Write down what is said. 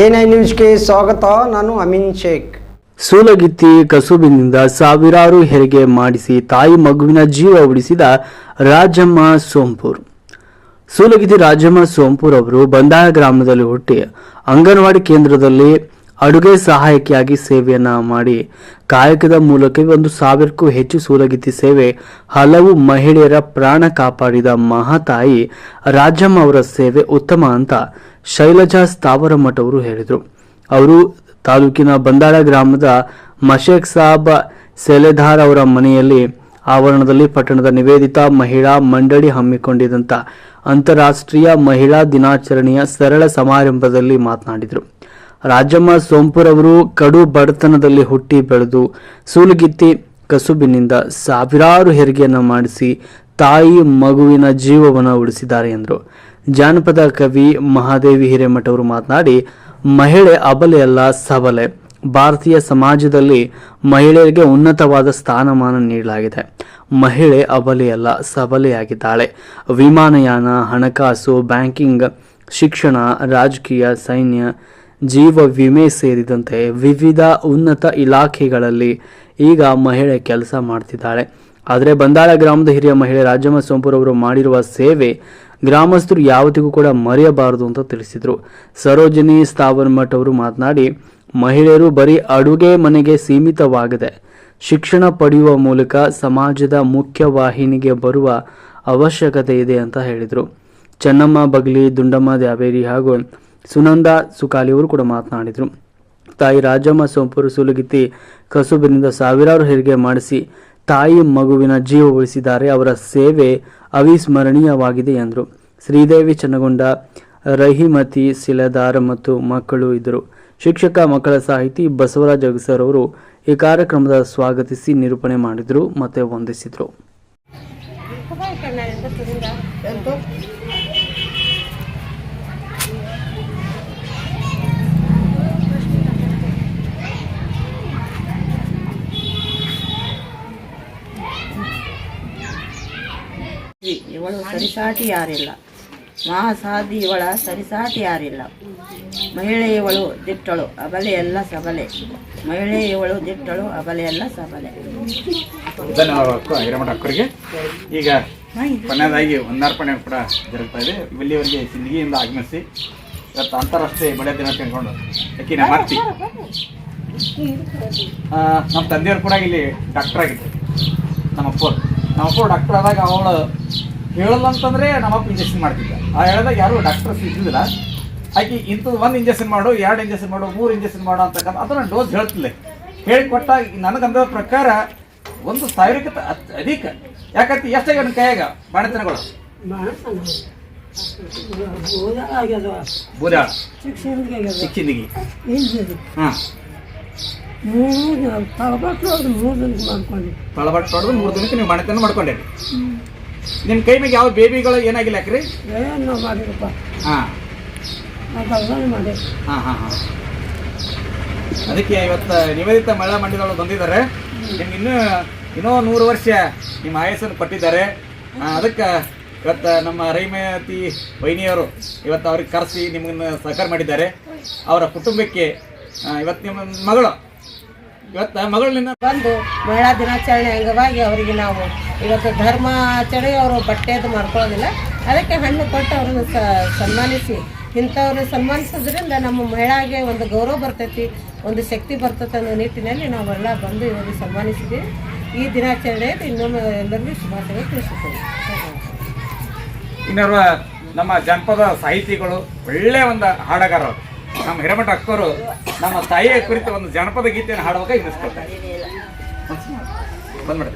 NI ನ್ಯೂಸ್ಗೆ ಸ್ವಾಗತ, ನಾನು ಅಮಿನ್ ಶೇಖ್. ಸೂಲಗಿತ್ತಿ ಕಸುಬಿನಿಂದ ಸಾವಿರಾರು ಹೆರಿಗೆ ಮಾಡಿಸಿ ತಾಯಿ ಮಗುವಿನ ಜೀವ ಉಳಿಸಿದ ರಾಜಮ್ಮ ಸೋಂಪುರ್. ಸೂಲಗಿತ್ತಿ ರಾಜಮ್ಮ ಸೋಂಪುರ್ ಅವರು ಬಂದಾಯ ಗ್ರಾಮದಲ್ಲಿ ಹುಟ್ಟಿ ಅಂಗನವಾಡಿ ಕೇಂದ್ರದಲ್ಲಿ ಅಡುಗೆ ಸಹಾಯಕಿಯಾಗಿ ಸೇವೆಯನ್ನ ಮಾಡಿ ಕಾಯಕದ ಮೂಲಕ ಒಂದು ಸಾವಿರಕ್ಕೂ ಹೆಚ್ಚು ಸೂಲಗಿತ್ತಿ ಸೇವೆ ಹಲವು ಮಹಿಳೆಯರ ಪ್ರಾಣ ಕಾಪಾಡಿದ ಮಹಾತಾಯಿ ರಾಜಮ್ಮ ಅವರ ಸೇವೆ ಉತ್ತಮ ಅಂತ ಶೈಲಜಾ ಸ್ಥಾವರಮಠ ಅವರು ಹೇಳಿದರು. ಅವರು ತಾಲೂಕಿನ ಬಂದಾಳ ಗ್ರಾಮದ ಮಶೇಕ್ ಸಾಬ್ ಸೆಲೆಧಾರ್ ಅವರ ಮನೆಯಲ್ಲಿ ಆವರಣದಲ್ಲಿ ಪಟ್ಟಣದ ನಿವೇದಿತ ಮಹಿಳಾ ಮಂಡಳಿ ಹಮ್ಮಿಕೊಂಡಿದ್ದಂಥ ಅಂತಾರಾಷ್ಟ್ರೀಯ ಮಹಿಳಾ ದಿನಾಚರಣೆಯ ಸರಳ ಸಮಾರಂಭದಲ್ಲಿ ಮಾತನಾಡಿದರು. ರಾಜಮ್ಮ ಸೋಂಪುರ್ ಅವರು ಕಡು ಬಡತನದಲ್ಲಿ ಹುಟ್ಟಿ ಬೆಳೆದು ಸೂಲಗಿತ್ತಿ ಕಸುಬಿನಿಂದ ಸಾವಿರಾರು ಹೆರಿಗೆಯನ್ನು ಮಾಡಿಸಿ ತಾಯಿ ಮಗುವಿನ ಜೀವವನ್ನು ಉಳಿಸಿದ್ದಾರೆ ಎಂದರು. ಜಾನಪದ ಕವಿ ಮಹಾದೇವಿ ಹಿರೇಮಠ ಅವರು ಮಾತನಾಡಿ, ಮಹಿಳೆ ಅಬಲೆಯಲ್ಲ ಸಬಲೆ. ಭಾರತೀಯ ಸಮಾಜದಲ್ಲಿ ಮಹಿಳೆಯರಿಗೆ ಉನ್ನತವಾದ ಸ್ಥಾನಮಾನ ನೀಡಲಾಗಿದೆ. ಮಹಿಳೆ ಅಬಲೆಯಲ್ಲ ಸಬಲೆಯಾಗಿದ್ದಾಳೆ. ವಿಮಾನಯಾನ, ಹಣಕಾಸು, ಬ್ಯಾಂಕಿಂಗ್, ಶಿಕ್ಷಣ, ರಾಜಕೀಯ, ಸೈನ್ಯ, ಜೀವ ವಿಮೆ ಸೇರಿದಂತೆ ವಿವಿಧ ಉನ್ನತ ಇಲಾಖೆಗಳಲ್ಲಿ ಈಗ ಮಹಿಳೆ ಕೆಲಸ ಮಾಡ್ತಿದ್ದಾಳೆ. ಆದರೆ ಬಂದಾಳ ಗ್ರಾಮದ ಹಿರಿಯ ಮಹಿಳೆ ರಾಜಮ್ಮ ಸೋಂಪುರವರು ಮಾಡಿರುವ ಸೇವೆ ಗ್ರಾಮಸ್ಥರು ಯಾವತ್ತಿಗೂ ಕೂಡ ಮರೆಯಬಾರದು ಅಂತ ತಿಳಿಸಿದರು. ಸರೋಜಿನಿ ಸ್ಥಾವರಮಠ್ ಅವರು ಮಾತನಾಡಿ, ಮಹಿಳೆಯರು ಬರೀ ಅಡುಗೆ ಮನೆಗೆ ಸೀಮಿತವಾಗಿದೆ. ಶಿಕ್ಷಣ ಪಡೆಯುವ ಮೂಲಕ ಸಮಾಜದ ಮುಖ್ಯವಾಹಿನಿಗೆ ಬರುವ ಅವಶ್ಯಕತೆ ಇದೆ ಅಂತ ಹೇಳಿದರು. ಚೆನ್ನಮ್ಮ, ಬಗ್ಲಿ, ದುಂಡಮ್ಮ ದ್ಯಾವೇರಿ ಹಾಗೂ ಸುನಂದ ಸುಕಾಲಿ ಅವರು ಕೂಡ ಮಾತನಾಡಿದರು. ತಾಯಿ ರಾಜಮ್ಮ ಸೋಂಪುರು ಸುಲಗಿತ್ತಿ ಕಸುಬಿನಿಂದ ಸಾವಿರಾರು ಹೆರಿಗೆ ಮಾಡಿಸಿ ತಾಯಿ ಮಗುವಿನ ಜೀವ ಉಳಿಸಿದ್ದಾರೆ ಅವರ ಸೇವೆ ಅವಿಸ್ಮರಣೀಯವಾಗಿದೆ ಎಂದರು. ಶ್ರೀದೇವಿ ಚನ್ನಗೊಂಡ, ರಹಿಮತಿ, ಶಿಲೆದಾರ ಮತ್ತು ಮಕ್ಕಳು ಇದ್ದರು. ಶಿಕ್ಷಕ ಮಕ್ಕಳ ಸಾಹಿತಿ ಬಸವರಾಜ್ ಅಗಸರ್ ಅವರು ಈ ಕಾರ್ಯಕ್ರಮದ ಸ್ವಾಗತಿಸಿ ನಿರೂಪಣೆ ಮಾಡಿದರು, ಮತ್ತು ವಂದಿಸಿದರು. ಇವಳು ಸರಿಸಾಟಿ ಯಾರಿಲ್ಲ. ಮಹಾಸಾಧಿ ಇವಳ ಸರಿಸಾಟಿ ಯಾರಿಲ್ಲ. ಮಹಿಳೆ ಇವಳು ದಿಟ್ಟಳು, ಅಬಲೆ ಎಲ್ಲ ಸಬಲೆ. ಮಹಿಳೆ ಇವಳು ದಿಟ್ಟಳು, ಅಬಲೆ ಎಲ್ಲ ಸಬಲೆ. ಅಕ್ಕರಿಗೆ. ಈಗ ಕೊನೆಯದಾಗಿ ಒಂದಾರ್ಪಣೆ ಕೂಡ ಜರುಗ್ತಾ ಇದೆ. ಇಲ್ಲಿವರೆಗೆ ಸಿಂದಗಿಯಿಂದ ಆಗಮಿಸಿ ಇವತ್ತು ಅಂತಾರಾಷ್ಟ್ರೀಯ ಬೆಳೆ ದಿನ ತಿಳ್ಕೊಂಡು ಅಕ್ಕಿನ ಮಾಡ್ತಿ. ನಮ್ಮ ತಂದೆಯವರು ಕೂಡ ಇಲ್ಲಿ ಡಾಕ್ಟರ್ ಆಗಿದ್ರು ನಮ್ಮ ಅಪ್ಪ. ನಮ್ಮ ಅಪ್ಪ ಡಾಕ್ಟರ್ ಆದಾಗ ಅವಳು ಹೇಳಲ್ಲ ಅಂತಂದ್ರೆ ನಮ್ಮಪ್ಪ ಇಂಜೆಕ್ಷನ್ ಮಾಡ್ತಿದ್ದ. ಆ ಹೇಳಿದಾಗ ಯಾರು ಡಾಕ್ಟರ್ ಇದ್ದಿದ್ದಿಲ್ಲ. ಆಕೆ ಇಂಥದ್ದು ಒಂದು ಇಂಜೆಕ್ಷನ್ ಮಾಡು ಎರಡು ಇಂಜೆಕ್ಷನ್ ಮಾಡು ಮೂರು ಇಂಜೆಕ್ಷನ್ ಮಾಡು ಅಂತಕ್ಕಂಥ ಅದನ್ನ ಡೋಸ್ ಹೇಳ್ತಿಲ್ಲ ಹೇಳಿಕೊಟ್ಟ ನನಗಂದ ಪ್ರಕಾರ ಒಂದು ಸಾವಿರಕ್ಕೆ ತ- ಅತ್- ಅಧಿಕ. ಯಾಕಂತ ಎಷ್ಟಾಗ ನನ್ನ ಕೈಯಾಗ ಬಾಣತನಗಳು? ಬೂದಾಳ. ತಳಬಾಟ್ ಹಾಂ. ತಳಬಟ್ಟು ಹೊಡೆದು ಮೂರು ದಿನಕ್ಕೆ ನೀವು ಬಾಣತನ ಮಾಡ್ಕೊಂಡೇರಿ. ನಿಮ್ಮ ಕೈ ಮ್ಯಾಗ ಯಾವ ಬೇಬಿಗಳು ಏನಾಗಿಲ್ಲ ಯಾಕ್ರಿ? ಹಾಂ. ಹಾಂ ಹಾಂ ಹಾಂ. ಅದಕ್ಕೆ ಇವತ್ತು ನಿವೇದಿತ ಮಹಿಳಾ ಮಂಡಳಿಗಳು ಬಂದಿದ್ದಾರೆ. ನಿಮ್ಗೆ ಇನ್ನೂ ಇನ್ನೂ ನೂರು ವರ್ಷ ನಿಮ್ಮ ಆಯಸ್ಸನ್ನು ಕೊಟ್ಟಿದ್ದಾರೆ. ಅದಕ್ಕೆ ಇವತ್ತು ನಮ್ಮ ರೈಮತಿ ವೈನಿಯವರು ಇವತ್ತು ಅವ್ರಿಗೆ ಕರೆಸಿ ನಿಮ್ಮನ್ನು ಸಹಕಾರ ಮಾಡಿದ್ದಾರೆ. ಅವರ ಕುಟುಂಬಕ್ಕೆ ಇವತ್ತು ನಿಮ್ಮ ಮಗಳು ಇವತ್ತು ಮಗಳನ್ನ ಬಂದು ಮಹಿಳಾ ದಿನಾಚರಣೆ ಅಂಗವಾಗಿ ಅವರಿಗೆ ನಾವು ಇವತ್ತು ಧರ್ಮಾಚರಣೆ ಅವರು ಬಟ್ಟೆದು ಮಾಡ್ಕೊಳ್ಳೋದಿಲ್ಲ. ಅದಕ್ಕೆ ಹಣ್ಣು ಕೊಟ್ಟು ಅವ್ರನ್ನ ಸನ್ಮಾನಿಸಿ. ಇಂಥವ್ರನ್ನ ಸನ್ಮಾನಿಸೋದ್ರಿಂದ ನಮ್ಮ ಮಹಿಳಾಗೆ ಒಂದು ಗೌರವ ಬರ್ತೈತಿ, ಒಂದು ಶಕ್ತಿ ಬರ್ತೈತೆ ಅನ್ನೋ ನಿಟ್ಟಿನಲ್ಲಿ ನಾವೆಲ್ಲ ಬಂದು ಇವರಿಗೆ ಸನ್ಮಾನಿಸಿದ್ದೀವಿ. ಈ ದಿನಾಚರಣೆ ಇನ್ನೊಮ್ಮೆ ಎಲ್ಲರಿಗೂ ಶುಭಾಶಯ ತಿಳಿಸುತ್ತೇವೆ ಇನ್ನೋರ್ವ ನಮ್ಮ ಜನಪದ ಸಾಹಿತಿಗಳು ಒಳ್ಳೆಯ ಒಂದು ಹಾಡಗಾರರು ನಮ್ಮ ಹಿರಮಠ ಅಕ್ಕವರು ನಮ್ಮ ತಾಯಿಯ ಕುರಿತು ಒಂದು ಜನಪದ ಗೀತೆಯನ್ನು ಹಾಡುವಾಗ ಇನ್ನಿಸ್ಕೊಳ್ತಾರೆ ಬಂದ್ಬಿಡಿ.